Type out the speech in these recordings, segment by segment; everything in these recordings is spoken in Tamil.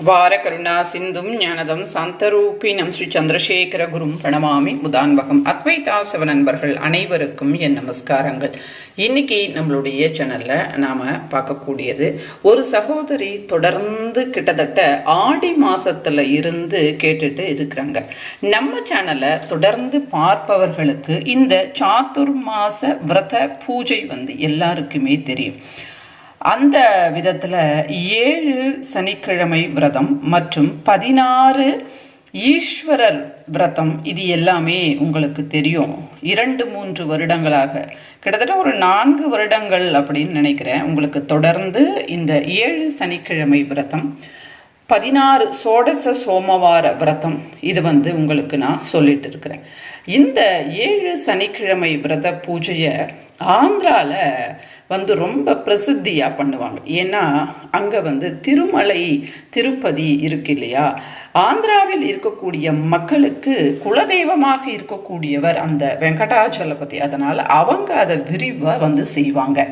அபார கருணா சிந்தும் ஞானதம் சாந்தரூபினம் ஸ்ரீ சந்திரசேகர குரும் பிரணமாமி முதான்பகம் அத்வைதாசவ நண்பர்கள் அனைவருக்கும் என் நமஸ்காரங்கள். இன்னைக்கு நம்மளுடைய சேனல்ல நாம பார்க்கக்கூடியது ஒரு சகோதரி தொடர்ந்து கிட்டத்தட்ட ஆடி மாசத்துல இருந்து கேட்டுட்டு இருக்கிறாங்க. நம்ம சேனலை தொடர்ந்து பார்ப்பவர்களுக்கு இந்த சாத்துர் மாச விரத பூஜை வந்து எல்லாருக்குமே தெரியும். அந்த விதத்தில் ஏழு சனிக்கிழமை விரதம் மற்றும் பதினாறு ஈஸ்வரர் விரதம். இது எல்லாமே உங்களுக்கு தெரியும். இரண்டு மூன்று வருடங்களாக. கிட்டத்தட்ட ஒரு நான்கு வருடங்கள் அப்படின்னு நினைக்கிறேன். உங்களுக்கு தொடர்ந்து இந்த ஏழு சனிக்கிழமை விரதம் பதினாறு சோடச சோமவார விரதம் இது வந்து உங்களுக்கு நான் சொல்லிட்டு இருக்கிறேன். இந்த ஏழு சனிக்கிழமை விரத பூஜையை ஆந்திரால வந்து ரொம்ப பிரசித்தியாக பண்ணுவாங்க. ஏன்னா அங்கே வந்து திருமலை திருப்பதி இருக்கு இல்லையா? ஆந்திராவில் இருக்கக்கூடிய மக்களுக்கு குலதெய்வமாக இருக்கக்கூடியவர் அந்த வெங்கடாச்சலபதி அதனால் அவங்க அதை விரிவாக வந்து செய்வாங்க.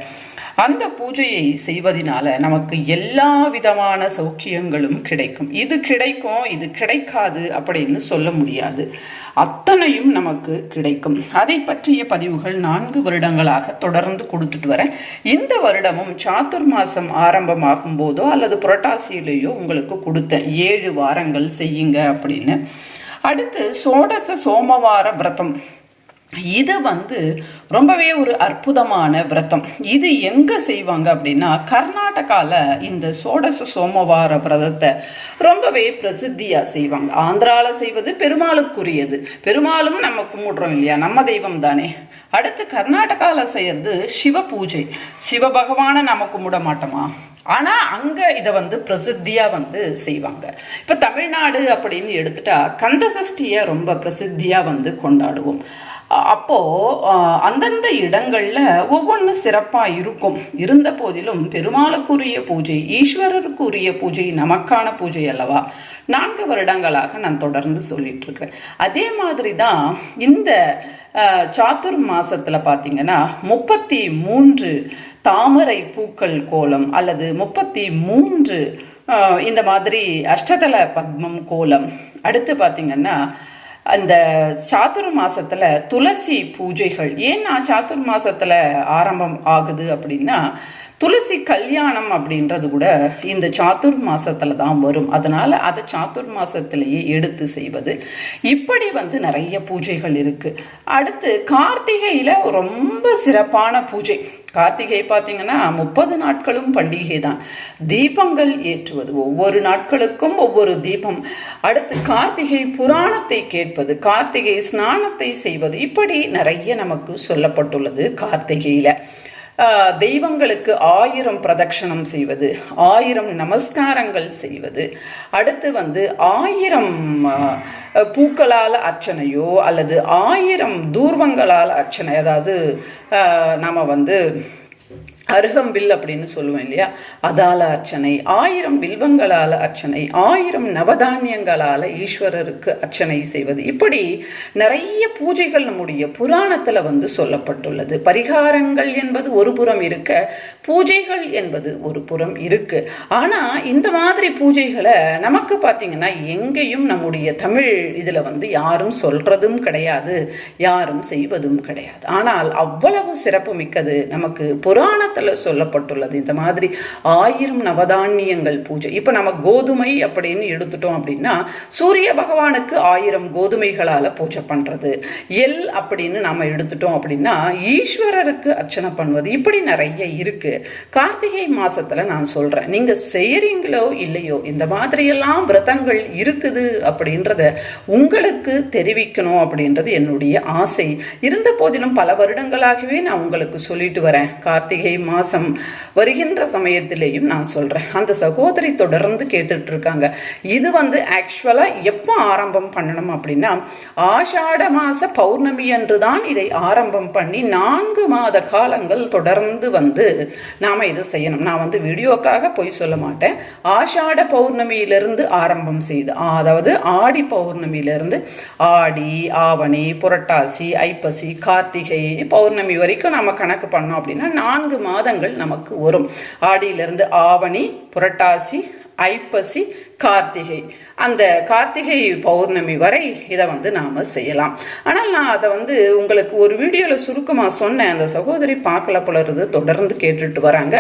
அந்த பூஜையை செய்வதனால நமக்கு எல்லா விதமான சௌக்கியங்களும் கிடைக்கும். இது கிடைக்கும் இது கிடைக்காது அப்படின்னு சொல்ல முடியாது. அத்தனையும் நமக்கு கிடைக்கும். அதை பற்றிய பதிவுகள் நான்கு வருடங்களாக தொடர்ந்து கொடுத்துட்டு வரேன். இந்த வருடமும் சாத்துர் மாசம் ஆரம்பமாகும் போதோ அல்லது புரட்டாசியிலேயோ உங்களுக்கு கொடுத்தேன். ஏழு வாரங்கள் செய்யுங்க அப்படின்னு. அடுத்து சோடச சோமவார விரதம். இது வந்து ரொம்பவே ஒரு அற்புதமான விரதம். இது எங்கே செய்வாங்க அப்படின்னா கர்நாடகாவில் இந்த சோடச சோமவார விரதத்தை ரொம்பவே பிரசித்தியாக செய்வாங்க. ஆந்திராவில் செய்வது பெருமாளுக்குரியது. பெருமாளும் நம்ம கும்பிடுறோம் இல்லையா? நம்ம தெய்வம் தானே. அடுத்து கர்நாடகாவில் செய்யறது சிவ பூஜை. சிவ பகவானை நம்ம கும்பிட மாட்டோமா? ஆனால் அங்கே இதை வந்து பிரசித்தியாக வந்து செய்வாங்க. இப்போ தமிழ்நாடு அப்படின்னு எடுத்துட்டா கந்த சஷ்டியை ரொம்ப பிரசித்தியாக வந்து கொண்டாடுவோம். அப்போ அந்தந்த இடங்கள்ல ஒவ்வொன்று சிறப்பாக இருக்கும். இருந்த போதிலும் பெருமாளுக்குரிய பூஜை ஈஸ்வரருக்குரிய பூஜை நமக்கான பூஜை அல்லவா? நான்கு வருடங்களாக நான் தொடர்ந்து சொல்லிட்டு இருக்கிறேன் அதே மாதிரி தான் இந்த சாத்துர் மாசத்துல பார்த்தீங்கன்னா முப்பத்தி மூன்று தாமரை பூக்கள் கோலம் அல்லது முப்பத்தி மூன்று இந்த மாதிரி அஷ்டதல பத்மம் கோலம். அடுத்து பார்த்தீங்கன்னா அந்த சாத்துர் மாசத்துல துளசி பூஜைகள். ஏன்னா சாத்துர் மாசத்துல ஆரம்பம் ஆகுது அப்படின்னா துளசி கல்யாணம் அப்படின்றது கூட இந்த சாத்துர் மாசத்துல தான் வரும். அதனால அதை சாத்துர் மாசத்திலேயே எடுத்து செய்வது. இப்படி வந்து நிறைய பூஜைகள் இருக்கு. அடுத்து கார்த்திகையில ரொம்ப சிறப்பான பூஜை. கார்த்திகை பார்த்தீங்கன்னா முப்பது நாட்களும் பண்டிகை தான். தீபங்கள் ஏற்றுவது ஒவ்வொரு நாட்களுக்கும் ஒவ்வொரு தீபம். அடுத்து கார்த்திகை புராணத்தை கேட்பது கார்த்திகை ஸ்நானத்தை செய்வது இப்படி நிறைய நமக்கு சொல்லப்பட்டுள்ளது கார்த்திகையில். தெய்வங்களுக்கு ஆயிரம் பிரதட்சணம் செய்வது ஆயிரம் நமஸ்காரங்கள் செய்வது. அடுத்து வந்து ஆயிரம் பூக்களால் அர்ச்சனையோ அல்லது ஆயிரம் தூர்வங்களால் அர்ச்சனை அதாவது நாம் வந்து அருகம்பில் அப்படின்னு சொல்லுவேன் இல்லையா? அதால அர்ச்சனை ஆயிரம் பில்வங்களால் அர்ச்சனை ஆயிரம் நவதானியங்களால் ஈஸ்வரருக்கு அர்ச்சனை செய்வது. இப்படி நிறைய பூஜைகள் நம்முடைய புராணத்தில் வந்து சொல்லப்பட்டுள்ளது. பரிகாரங்கள் என்பது ஒரு புறம் இருக்க பூஜைகள் என்பது ஒரு புறம் இருக்கு. ஆனால் இந்த மாதிரி பூஜைகளை நமக்கு பார்த்தீங்கன்னா எங்கேயும் நம்முடைய தமிழ் இதில் வந்து யாரும் சொல்றதும் கிடையாது யாரும் செய்வதும் கிடையாது. ஆனால் அவ்வளவு சிறப்பு மிக்கது நமக்கு புராணத்தை புராணத்தில் சொல்லப்பட்டுள்ளது. இந்த மாதிரி ஆயிரம் நவதானியங்கள் பூஜை. இப்போ நம்ம கோதுமை அப்படின்னு எடுத்துட்டோம் அப்படின்னா சூரிய பகவானுக்கு ஆயிரம் கோதுமைகளால் பூஜை பண்ணுறது எல் அப்படின்னு நம்ம எடுத்துட்டோம் அப்படின்னா ஈஸ்வரருக்கு அர்ச்சனை பண்ணுவது. இப்படி நிறைய இருக்குது கார்த்திகை மாதத்தில் நான் சொல்கிறேன் நீங்கள் செய்கிறீங்களோ இல்லையோ இந்த மாதிரியெல்லாம் விரதங்கள் இருக்குது அப்படின்றத உங்களுக்கு தெரிவிக்கணும் அப்படின்றது என்னுடைய ஆசை. இருந்த போதிலும் பல வருடங்களாகவே நான் உங்களுக்கு சொல்லிட்டு வரேன். கார்த்திகை மாதம் வருகின்ற சமயத்திலேயும் நான் சொல்கிறேன் அந்த சகோதரி தொடர்ந்து கேட்டுட்டு இருக்காங்க இது வந்து ஆக்சுவலாக எப்போ ஆரம்பம் பண்ணணும் அப்படின்னா ஆஷாட மாத பௌர்ணமி அன்று தான் இதை ஆரம்பம் பண்ணி நான்கு மாத காலங்கள் தொடர்ந்து வந்து நாம் இதை செய்யணும். நான் வந்து வீடியோக்காக போய் சொல்ல மாட்டேன். ஆஷாட பௌர்ணமியிலிருந்து ஆரம்பம் செய்து அதாவது ஆடி பௌர்ணமியிலிருந்து ஆடி ஆவணி புரட்டாசி ஐப்பசி கார்த்திகை பௌர்ணமி வரைக்கும் நம்ம கணக்கு பண்ணோம் அப்படின்னா நான்கு மாதங்கள் நமக்கு வரும். ஆடியிலிருந்து ஆவணி புரட்டாசி ஐப்பசி கார்த்திகை. அந்த கார்த்திகை பௌர்ணமி வரை இதை வந்து நாம் செய்யலாம். ஆனால் நான் அதை வந்து உங்களுக்கு ஒரு வீடியோவில் சுருக்கமாக சொன்னேன். அந்த சகோதரி பார்க்கல புலருது தொடர்ந்து கேட்டுட்டு வராங்க.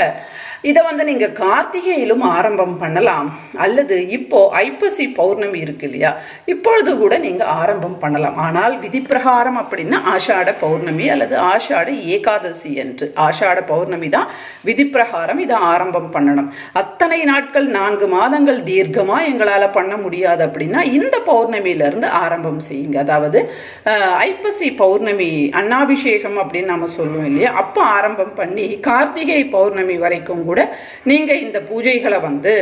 இதை வந்து நீங்கள் கார்த்திகையிலும் ஆரம்பம் பண்ணலாம். அல்லது இப்போ ஐப்பசி பௌர்ணமி இருக்கு இல்லையா? இப்பொழுது கூட நீங்கள் ஆரம்பம் பண்ணலாம். ஆனால் விதிப்பிரகாரம் அப்படின்னா ஆஷாட பௌர்ணமி அல்லது ஆஷாட ஏகாதசி என்று. ஆஷாட பௌர்ணமி தான் விதிப்பிரகாரம். இதை ஆரம்பம் பண்ணணும். அத்தனை நாட்கள் நான்கு மாதங்கள் தீர்க்கமாக எங்களால் பண்ண முடியாது அப்படின்னா இந்த பௌர்ணமியிலிருந்து ஆரம்பம் செய்யுங்க. அதாவது ஐப்பசி பௌர்ணமி அன்னாபிஷேகம் அப்படின்னு நம்ம சொல்லுவோம் இல்லையா? அப்போ ஆரம்பம் பண்ணி கார்த்திகை பௌர்ணமி வரைக்கும் கூட நீங்கள் இந்த பூஜைகளை வந்து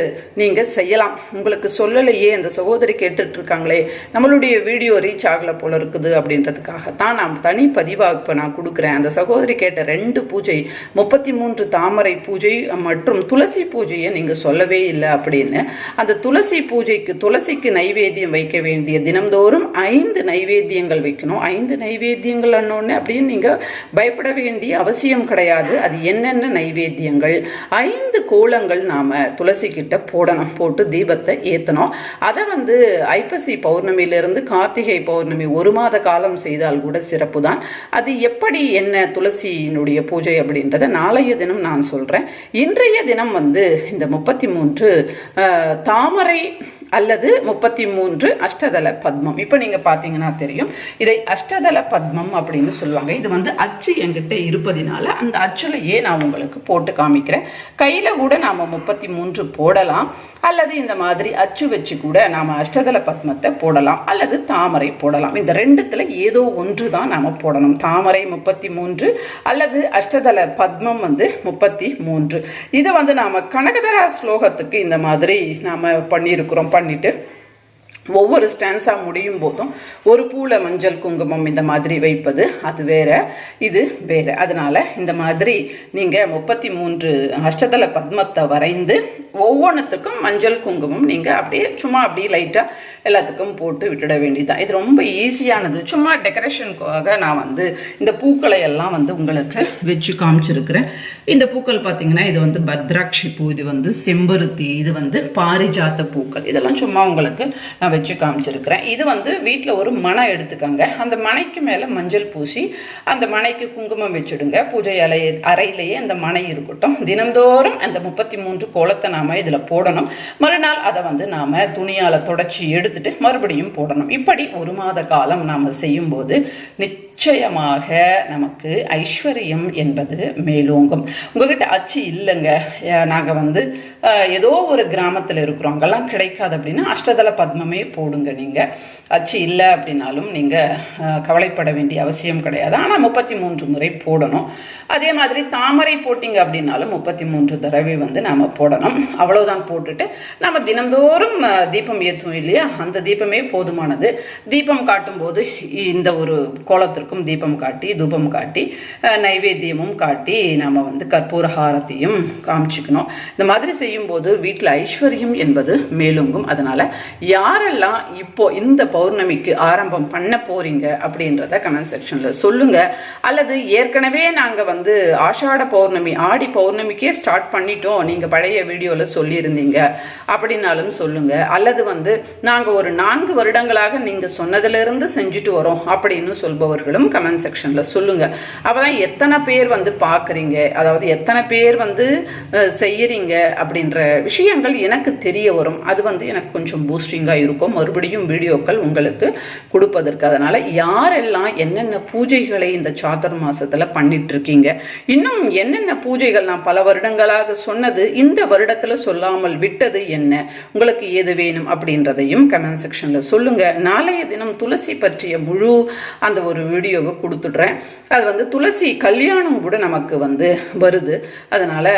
நீங்கள் செய்யலாம். உங்களுக்கு சொல்லலையே அந்த சகோதரி கேட்டுட்டு இருக்காங்களே நம்மளுடைய வீடியோ ரீச் ஆகல போல இருக்குது அப்படின்றதுக்காகத்தான் நான் தனி பதிவாக இப்போ நான் கொடுக்குறேன். அந்த சகோதரி கேட்ட ரெண்டு பூஜை முப்பத்தி மூன்று தாமரை பூஜை மற்றும் துளசி பூஜையை நீங்கள் சொல்லவே இல்லை அப்படின்னு. அந்த துளசி பூஜைக்கு துளசிக்கு நைவேத்தியம் வைக்க வேண்டிய தினம்தோறும் ஐந்து நைவேத்தியங்கள் வைக்கணும். ஐந்து நைவேத்தியங்கள் அன்னொன்னு அப்படின்னு நீங்கள் பயப்பட வேண்டிய அவசியம் கிடையாது. அது என்னென்ன நைவேத்தியங்கள் ஐந்து கோலங்கள் நாம் துளசிக்கிட்ட போடணும் போட்டு தீபத்தை ஏற்றணும் அதை வந்து ஐப்பசி பௌர்ணமியிலிருந்து கார்த்திகை பௌர்ணமி ஒரு மாத காலம் செய்தால் கூட சிறப்பு தான் அது எப்படி என்ன துளசியினுடைய பூஜை அப்படின்றத நாளைய தினம் நான் சொல்கிறேன் இன்றைய தினம் வந்து இந்த முப்பத்தி மூன்று தாமரை அல்லது முப்பத்தி மூன்று அஷ்டதள பத்மம். இப்போ நீங்கள் பார்த்தீங்கன்னா தெரியும். இதை அஷ்டதள பத்மம் அப்படின்னு சொல்லுவாங்க. இது வந்து அச்சு என்கிட்ட இருப்பதினால அந்த அச்சுலையே நான் உங்களுக்கு போட்டு காமிக்கிறேன்? கையில் கூட நாம் முப்பத்தி மூன்று போடலாம். அல்லது இந்த மாதிரி அச்சு வச்சு கூட நாம் அஷ்டதள பத்மத்தை போடலாம். அல்லது தாமரை போடலாம். இந்த ரெண்டுத்தில் ஏதோ ஒன்று தான் நாம் போடணும். தாமரை முப்பத்தி மூன்று அல்லது அஷ்டதள பத்மம் வந்து முப்பத்தி மூன்று. இதை வந்து நாம் கனகதரா ஸ்லோகத்துக்கு இந்த மாதிரி நாம் பண்ணியிருக்கிறோம். பண்ணிவிட்டு ஒவ்வொரு ஸ்டான்ஸாக முடியும் போதும் ஒரு பூவில் மஞ்சள் குங்குமம் இந்த மாதிரி வைப்பது அது வேற இது வேற. அதனால் இந்த மாதிரி நீங்கள் முப்பத்தி மூன்று அஷ்டதள பத்மத்தை வரைந்து ஒவ்வொன்றுத்துக்கும் மஞ்சள் குங்குமம் நீங்கள் அப்படியே சும்மா அப்படியே லைட்டாக எல்லாத்துக்கும் போட்டு விட்டுட வேண்டியதுதான். இது ரொம்ப ஈஸியானது சும்மா டெக்கரேஷனுக்காக நான் வந்து இந்த பூக்களை எல்லாம் வந்து உங்களுக்கு வச்சு காமிச்சிருக்கிறேன். இந்த பூக்கள் பார்த்தீங்கன்னா இது வந்து பத்ராட்சி பூ இது வந்து செம்பருத்தி இது வந்து பாரிஜாத்த பூக்கள். இதெல்லாம் சும்மா உங்களுக்கு நான் வச்சு காமிச்சிருக்கிறேன். இது வந்து வீட்டில் ஒரு மனை எடுத்துக்கோங்க. அந்த மனைக்கு மேலே மஞ்சள் பூசி அந்த மனைக்கு குங்குமம் வச்சுடுங்க. பூஜை அலை அறையிலேயே அந்த மனை இருக்கட்டும். தினந்தோறும் அந்த முப்பத்தி மூன்று கோலத்தை நாம் இதில் போடணும். மறுநாள் அதை வந்து நாம் துணியால் தொடச்சி எடுத்துட்டு மறுபடியும் போடணும். இப்படி ஒரு மாத காலம் நாம் செய்யும்போது நிச்சயமாக நமக்கு ஐஸ்வர்யம் என்பது மேலோங்கும். உங்ககிட்ட அச்சு இல்லைங்க. நாங்கள் வந்து ஏதோ ஒரு கிராமத்தில் இருக்கிறோம். அங்கெல்லாம் கிடைக்காது அப்படின்னா அஷ்டதள பத்மமே போடுங்க நீங்கள் அச்சு இல்லை அப்படின்னாலும் நீங்கள் கவலைப்பட வேண்டிய அவசியம் கிடையாது. ஆனால் முப்பத்தி மூன்று முறை போடணும். அதே மாதிரி தாமரை போட்டிங்க அப்படின்னாலும் முப்பத்தி மூன்று தடவை வந்து நாம் போடணும். அவ்வளோதான் போட்டுட்டு நம்ம தினந்தோறும் தீபம் ஏற்றுவோம் இல்லையா? அந்த தீபமே போதுமானது. தீபம் காட்டும்போது இந்த ஒரு கோலத்திற்கும் தீபம் காட்டி தூபம் காட்டி நைவேத்தியமும் காட்டி நாம் வந்து கற்பூர ஹாரத்தையும் காமிச்சுக்கணும். இந்த மாதிரி செய்யும்போது வீட்டில் ஐஸ்வர்யம் என்பது மேலோங்கும். அதனால் யாரெல்லாம் இப்போ இந்த பௌர்ணமிக்கு ஆரம்பம் பண்ண போறீங்க அப்படின்றத கமெண்ட் செக்ஷனில் சொல்லுங்கள் அல்லது ஏற்கனவே நாங்கள் வந்து ஆஷாட பௌர்ணமி ஆடி பௌர்ணமிக்கே ஸ்டார்ட் பண்ணிட்டோம். நீங்கள் பழைய வீடியோவில் சொல்லியிருந்தீங்க அப்படின்னாலும் சொல்லுங்கள் அல்லது வந்து நாங்கள் ஒரு நான்கு வருடங்களாக நீங்கள் சொன்னதிலிருந்து செஞ்சுட்டு வரோம் அப்படின்னு சொல்பவர்களும் கமெண்ட் செக்ஷன்ல சொல்லுங்க. அப்பதான் எத்தனை பேர் வந்து பார்க்குறீங்க? அதாவது எத்தனை பேர் வந்து செய்கிறீங்க செய்யறீங்க? அப்படின்ற விஷயங்கள் எனக்கு தெரிய வரும். அது வந்து எனக்கு கொஞ்சம் பூஸ்டிங்காக இருக்கும். மறுபடியும் வீடியோக்கள் உங்களுக்கு கொடுப்பதற்கு. அதனால யாரெல்லாம் என்னென்ன பூஜைகளை இந்த சாத்திர மாதத்தில் பண்ணிட்டு இருக்கீங்க இன்னும் என்னென்ன பூஜைகள் நான் பல வருடங்களாக சொன்னது இந்த வருடத்துல சொல்லாமல் விட்டது என்ன? உங்களுக்கு எது வேணும் அப்படின்றதையும் கமெண்ட் செக்ஷன்ல சொல்லுங்க. நாளைய தினம் துளசி பற்றிய முழு அந்த ஒரு வீடியோ வீடியோவை கொடுத்துட்றேன். அது வந்து துளசி கல்யாணம் கூட நமக்கு வந்து வருது. அதனால்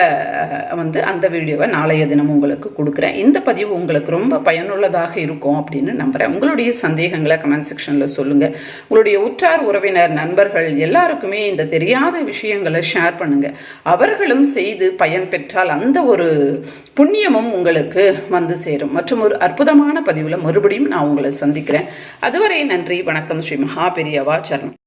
வந்து அந்த வீடியோவை நாளைய தினம் உங்களுக்கு கொடுக்குறேன். இந்த பதிவு உங்களுக்கு ரொம்ப பயனுள்ளதாக இருக்கும் அப்படின்னு நம்புறேன். உங்களுடைய சந்தேகங்களை கமெண்ட் செக்ஷனில் சொல்லுங்க. உங்களுடைய உற்றார் உறவினர் நண்பர்கள் எல்லாருக்குமே இந்த தெரியாத விஷயங்களை ஷேர் பண்ணுங்க. அவர்களும் செய்து பயன் பெற்றால் அந்த ஒரு புண்ணியமும் உங்களுக்கு வந்து சேரும். மற்றும் ஒரு அற்புதமான பதிவில் மறுபடியும் நான் உங்களை சந்திக்கிறேன். அதுவரை நன்றி வணக்கம் ஸ்ரீ மகா பெரியவா சரணம்.